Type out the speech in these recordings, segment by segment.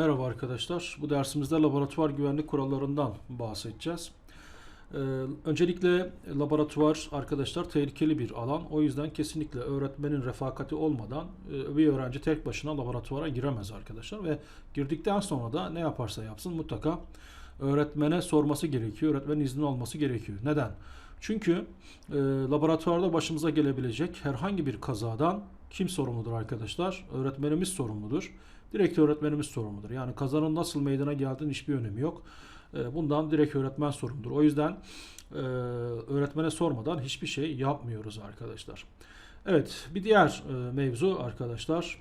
Merhaba arkadaşlar. Bu dersimizde laboratuvar güvenlik kurallarından bahsedeceğiz. Ee, öncelikle laboratuvar arkadaşlar tehlikeli bir alan. O yüzden kesinlikle öğretmenin refakati olmadan e, bir öğrenci tek başına laboratuvara giremez arkadaşlar. Ve girdikten sonra da ne yaparsa yapsın mutlaka öğretmene sorması gerekiyor. Öğretmenin izni olması gerekiyor. Neden? Çünkü e, laboratuvarda başımıza gelebilecek herhangi bir kazadan kim sorumludur arkadaşlar? Öğretmenimiz sorumludur. Direkt öğretmenimiz sorumludur. Yani kazanın nasıl meydana geldiğinin hiçbir önemi yok. E, Bundan direkt öğretmen sorumludur. O yüzden e, öğretmene sormadan hiçbir şey yapmıyoruz arkadaşlar. Evet bir diğer e, mevzu arkadaşlar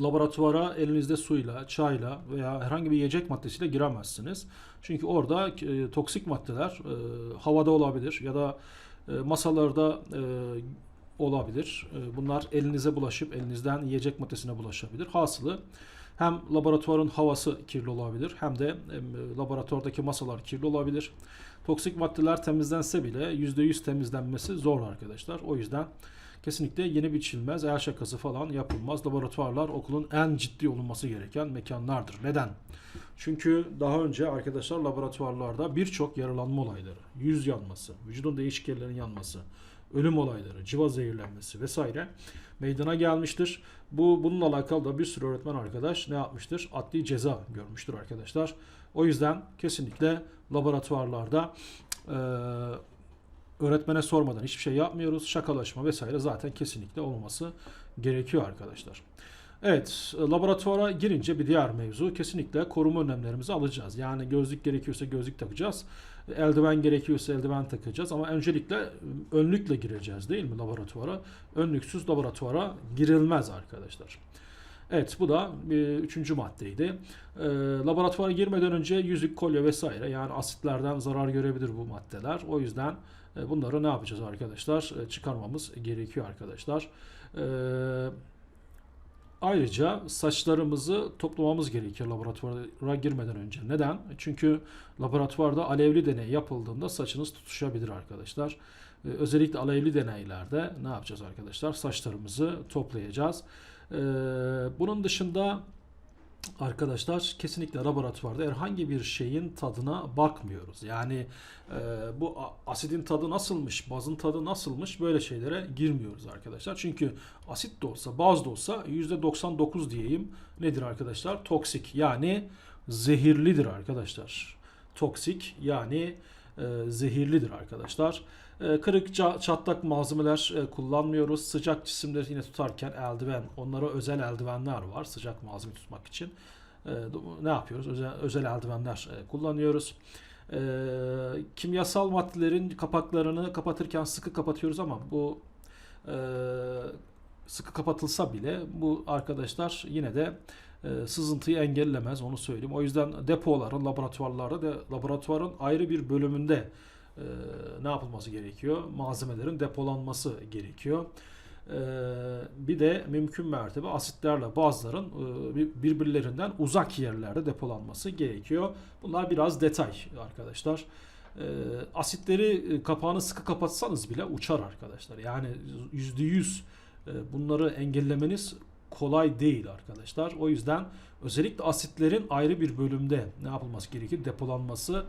laboratuvara elinizde suyla, çayla veya herhangi bir yiyecek maddesiyle giremezsiniz. Çünkü orada e, toksik maddeler havada olabilir ya da masalarda olabilir. E, bunlar elinize bulaşıp elinizden yiyecek maddesine bulaşabilir. Hasılı hem laboratuvarın havası kirli olabilir hem de laboratuvardaki masalar kirli olabilir. Toksik maddeler temizlense bile %100 temizlenmesi zor arkadaşlar. O yüzden kesinlikle yeni biçilmez, el şakası falan yapılmaz. Laboratuvarlar okulun en ciddi olunması gereken mekanlardır. Neden? Çünkü daha önce arkadaşlar laboratuvarlarda birçok yaralanma olayları, yüz yanması, vücudun değişik yerlerinin yanması, ölüm olayları, civa zehirlenmesi vesaire meydana gelmiştir. Bu bununla alakalı da bir sürü öğretmen arkadaş ne yapmıştır? Adli ceza görmüştür arkadaşlar. O yüzden kesinlikle laboratuvarlarda eee öğretmene sormadan hiçbir şey yapmıyoruz. Şakalaşma vesaire zaten kesinlikle olması gerekiyor arkadaşlar. Evet, laboratuvara girince bir diğer mevzu kesinlikle koruma önlemlerimizi alacağız. Yani gözlük gerekiyorsa gözlük takacağız. Eldiven gerekiyorsa eldiven takacağız ama öncelikle önlükle gireceğiz değil mi laboratuvara? Önlüksüz laboratuvara girilmez arkadaşlar. Evet bu da e, üçüncü maddeydi. E, laboratuvara girmeden önce yüzük, kolye vesaire yani asitlerden zarar görebilir bu maddeler. O yüzden e, bunları ne yapacağız arkadaşlar? E, çıkarmamız gerekiyor arkadaşlar. E, ayrıca saçlarımızı toplamamız gerekiyor laboratuvara girmeden önce. Neden? Çünkü laboratuvarda alevli deney yapıldığında saçınız tutuşabilir arkadaşlar. E, özellikle alevli deneylerde ne yapacağız arkadaşlar? Saçlarımızı toplayacağız. Ee, bunun dışında arkadaşlar kesinlikle laboratuvarda herhangi bir şeyin tadına bakmıyoruz. Yani e, bu asidin tadı nasılmış, bazın tadı nasılmış böyle şeylere girmiyoruz arkadaşlar. Çünkü asit de olsa, baz da olsa %99 diyeyim nedir arkadaşlar? Toksik yani zehirlidir arkadaşlar. Toksik yani e, zehirlidir arkadaşlar. E, kırık çatlak malzemeler e, kullanmıyoruz. Sıcak cisimleri yine tutarken eldiven, onlara özel eldivenler var sıcak malzeme tutmak için. E, ne yapıyoruz? Özel, özel eldivenler kullanıyoruz. Kimyasal maddelerin kapaklarını kapatırken sıkı kapatıyoruz ama bu sıkı kapatılsa bile bu arkadaşlar yine de e, sızıntıyı engellemez onu söyleyeyim. O yüzden depoların, laboratuvarlarda da laboratuvarın ayrı bir bölümünde e, ne yapılması gerekiyor? Malzemelerin depolanması gerekiyor. E, bir de mümkün mertebe asitlerle bazıların bir- birbirlerinden uzak yerlerde depolanması gerekiyor. Bunlar biraz detay arkadaşlar. Asitleri kapağını sıkı kapatsanız bile uçar arkadaşlar. Yani %100 e, bunları engellemeniz kolay değil arkadaşlar. O yüzden özellikle asitlerin ayrı bir bölümde ne yapılması gerekir? Depolanması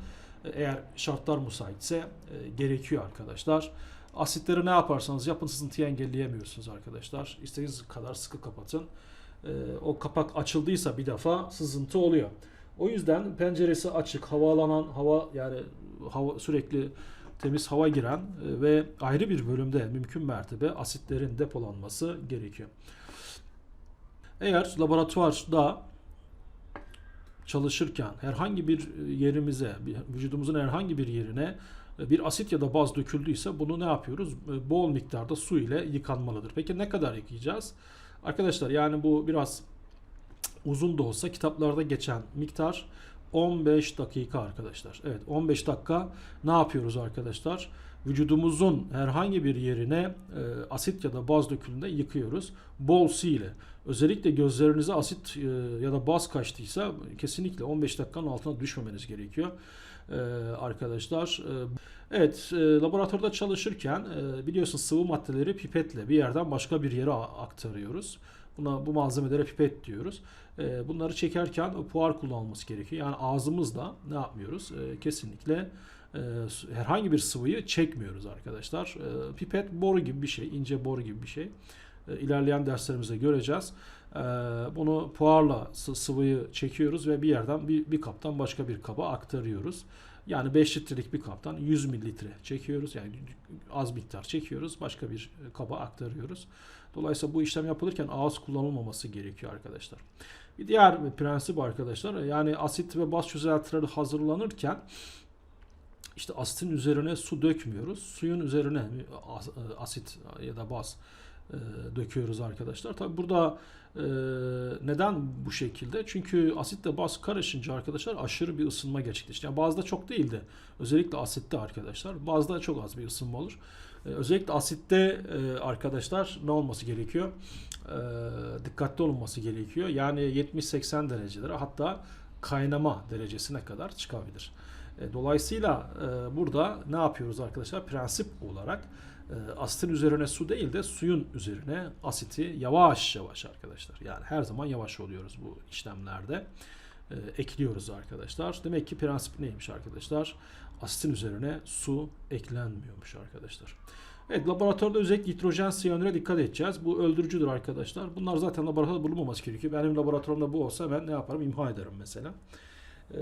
e, eğer şartlar müsaitse e, gerekiyor arkadaşlar. Asitleri ne yaparsanız yapın sızıntıyı engelleyemiyorsunuz arkadaşlar. İstediğiniz kadar sıkı kapatın. E, o kapak açıldıysa bir defa sızıntı oluyor. O yüzden penceresi açık, havalanan hava yani hava sürekli temiz hava giren e, ve ayrı bir bölümde mümkün mertebe asitlerin depolanması gerekiyor. Eğer laboratuvarda çalışırken herhangi bir yerimize, bir- vücudumuzun herhangi bir yerine e, bir asit ya da baz döküldüyse bunu ne yapıyoruz? E, Bol miktarda su ile yıkanmalıdır. Peki ne kadar yıkayacağız? Arkadaşlar yani bu biraz uzun da olsa kitaplarda geçen miktar 15 dakika arkadaşlar. Evet 15 dakika ne yapıyoruz arkadaşlar? Vücudumuzun herhangi bir yerine e, asit ya da baz döküldüğünde yıkıyoruz. Bol su ile. Özellikle gözlerinize asit e, ya da baz kaçtıysa kesinlikle 15 dakikanın altına düşmemeniz gerekiyor. e, arkadaşlar. E, evet, e, laboratuvarda çalışırken e, biliyorsun sıvı maddeleri pipetle bir yerden başka bir yere aktarıyoruz. Buna bu malzemelere pipet diyoruz. E, bunları çekerken puar kullanılması gerekiyor. Yani ağzımızla ne yapmıyoruz? E, kesinlikle herhangi bir sıvıyı çekmiyoruz arkadaşlar. E, pipet boru gibi bir şey, ince boru gibi bir şey. E, ilerleyen derslerimizde göreceğiz. Bunu puarla sı- sıvıyı çekiyoruz ve bir yerden bir, bir kaptan başka bir kaba aktarıyoruz. Yani 5 litrelik bir kaptan 100 mililitre çekiyoruz. Yani az miktar çekiyoruz. Başka bir kaba aktarıyoruz. Dolayısıyla bu işlem yapılırken ağız kullanılmaması gerekiyor arkadaşlar. Bir diğer prensip arkadaşlar yani asit ve baz çözeltileri hazırlanırken işte asitin üzerine su dökmüyoruz. Suyun üzerine as- e, asit ya da baz e, döküyoruz arkadaşlar. Tabi burada e, neden bu şekilde? Çünkü asitle baz karışınca arkadaşlar aşırı bir ısınma gerçekleşiyor. Yani bazda çok değildi. Özellikle asitte arkadaşlar. Bazda çok az bir ısınma olur. Özellikle asitte arkadaşlar ne olması gerekiyor? Dikkatli olunması gerekiyor. Yani 70-80 derecelere hatta kaynama derecesine kadar çıkabilir. E, Dolayısıyla e, burada ne yapıyoruz arkadaşlar? Prensip olarak e, asitin üzerine su değil de suyun üzerine asiti yavaş yavaş arkadaşlar. Yani her zaman yavaş oluyoruz bu işlemlerde. Ekliyoruz arkadaşlar. Demek ki prensip neymiş arkadaşlar? Asitin üzerine su eklenmiyormuş arkadaşlar. Evet laboratuvarda özellikle nitrojen siyanüre dikkat edeceğiz. Bu öldürücüdür arkadaşlar. Bunlar zaten laboratuvarda bulunmaması gerekiyor. Benim laboratuvarımda bu olsa ben ne yaparım? İmha ederim mesela. Ee,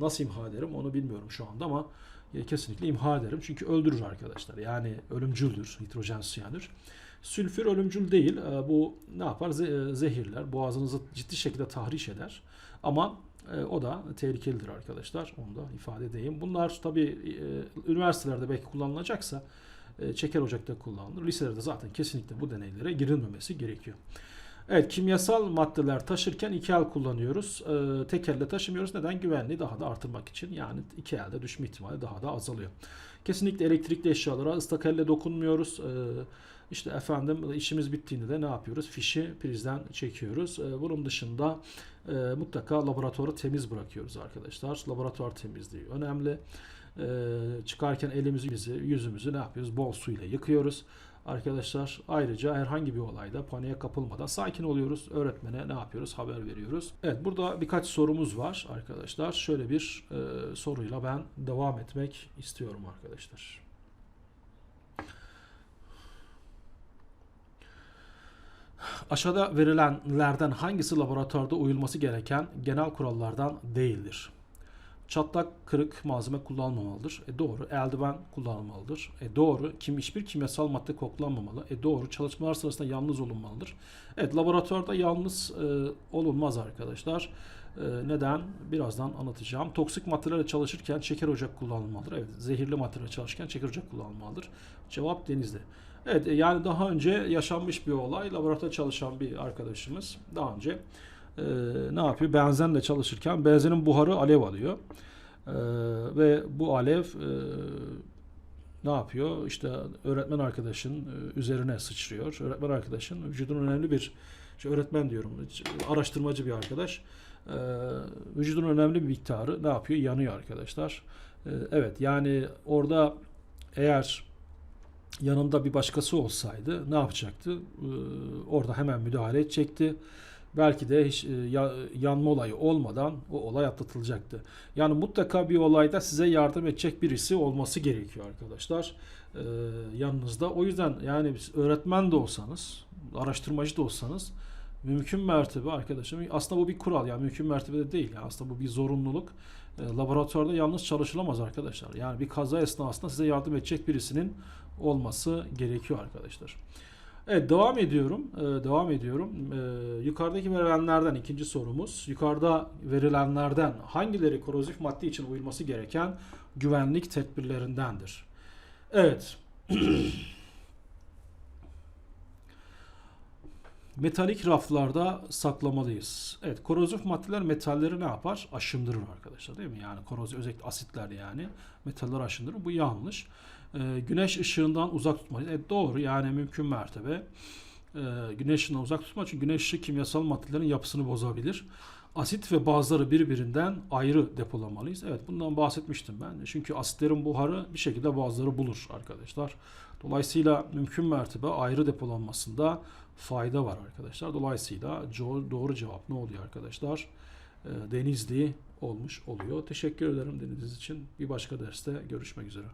nasıl imha ederim onu bilmiyorum şu anda ama e, kesinlikle imha ederim. Çünkü öldürür arkadaşlar. Yani ölümcüldür hidrojen siyanür. Sülfür ölümcül değil. Ee, bu ne yapar? E, zehirler. Boğazınızı ciddi şekilde tahriş eder. Ama e, o da tehlikelidir arkadaşlar. Onu da ifade edeyim. Bunlar tabii e, üniversitelerde belki kullanılacaksa çeker ocakta kullanılır. Liselerde zaten kesinlikle bu deneylere girilmemesi gerekiyor. Evet kimyasal maddeler taşırken iki el kullanıyoruz. Ee, tek elle taşımıyoruz. Neden? Güvenliği daha da artırmak için. Yani iki elde düşme ihtimali daha da azalıyor. Kesinlikle elektrikli eşyalara ıslak elle dokunmuyoruz. Ee, işte efendim işimiz bittiğinde de ne yapıyoruz? Fişi prizden çekiyoruz. Ee, bunun dışında e, mutlaka laboratuvarı temiz bırakıyoruz arkadaşlar. Laboratuvar temizliği önemli. Ee, çıkarken elimizi, yüzümüzü ne yapıyoruz? Bol suyla yıkıyoruz. Arkadaşlar ayrıca herhangi bir olayda paniğe kapılmadan sakin oluyoruz. Öğretmene ne yapıyoruz? Haber veriyoruz. Evet burada birkaç sorumuz var arkadaşlar. Şöyle bir e, soruyla ben devam etmek istiyorum arkadaşlar. Aşağıda verilenlerden hangisi laboratuvarda uyulması gereken genel kurallardan değildir? Çatlak, kırık malzeme kullanılmamalıdır. E doğru. Eldiven kullanılmalıdır. E doğru. Kim hiçbir kimyasal madde koklanmamalı. E doğru. Çalışmalar sırasında yalnız olunmalıdır. Evet, laboratuvarda yalnız e, olunmaz arkadaşlar. E, neden? Birazdan anlatacağım. Toksik maddelerle çalışırken şeker ocak kullanılmalıdır. Evet, zehirli maddelerle çalışırken şeker ocak kullanılmalıdır. Cevap denizde. Evet, e, yani daha önce yaşanmış bir olay. Laboratuvarda çalışan bir arkadaşımız daha önce e, ne yapıyor? Benzenle çalışırken benzenin buharı alev alıyor. E, ve bu alev e, ne yapıyor? İşte öğretmen arkadaşın e, üzerine sıçrıyor. Öğretmen arkadaşın vücudun önemli bir işte öğretmen diyorum araştırmacı bir arkadaş. E, vücudun önemli bir miktarı ne yapıyor? Yanıyor arkadaşlar. E, evet yani orada eğer yanında bir başkası olsaydı ne yapacaktı? E, orada hemen müdahale edecekti belki de hiç e, ya- yanma olayı olmadan o olay atlatılacaktı. Yani mutlaka bir olayda size yardım edecek birisi olması gerekiyor arkadaşlar e, yanınızda. O yüzden yani öğretmen de olsanız, araştırmacı da olsanız mümkün mertebe arkadaşım aslında bu bir kural yani mümkün mertebede değil. Yani aslında bu bir zorunluluk. E, laboratuvarda yalnız çalışılamaz arkadaşlar. Yani bir kaza esnasında size yardım edecek birisinin olması gerekiyor arkadaşlar. Evet devam ediyorum. Ee, devam ediyorum. Ee, yukarıdaki verilenlerden ikinci sorumuz. Yukarıda verilenlerden hangileri korozif madde için uyulması gereken güvenlik tedbirlerindendir? Evet. Metalik raflarda saklamalıyız. Evet, korozif maddeler metalleri ne yapar? Aşındırır arkadaşlar değil mi? Yani korozif özellikle asitler yani metaller aşındırır. Bu yanlış. Ee, güneş ışığından uzak tutmalıyız. Evet, doğru yani mümkün mertebe. Ee, güneş ışığından uzak tutma çünkü güneş ışığı kimyasal maddelerin yapısını bozabilir. asit ve bazları birbirinden ayrı depolamalıyız. Evet bundan bahsetmiştim ben. Çünkü asitlerin buharı bir şekilde bazıları bulur arkadaşlar. Dolayısıyla mümkün mertebe ayrı depolanmasında fayda var arkadaşlar. Dolayısıyla doğru cevap ne oluyor arkadaşlar? Ee, Denizli olmuş oluyor. Teşekkür ederim dinlediğiniz için. Bir başka derste görüşmek üzere.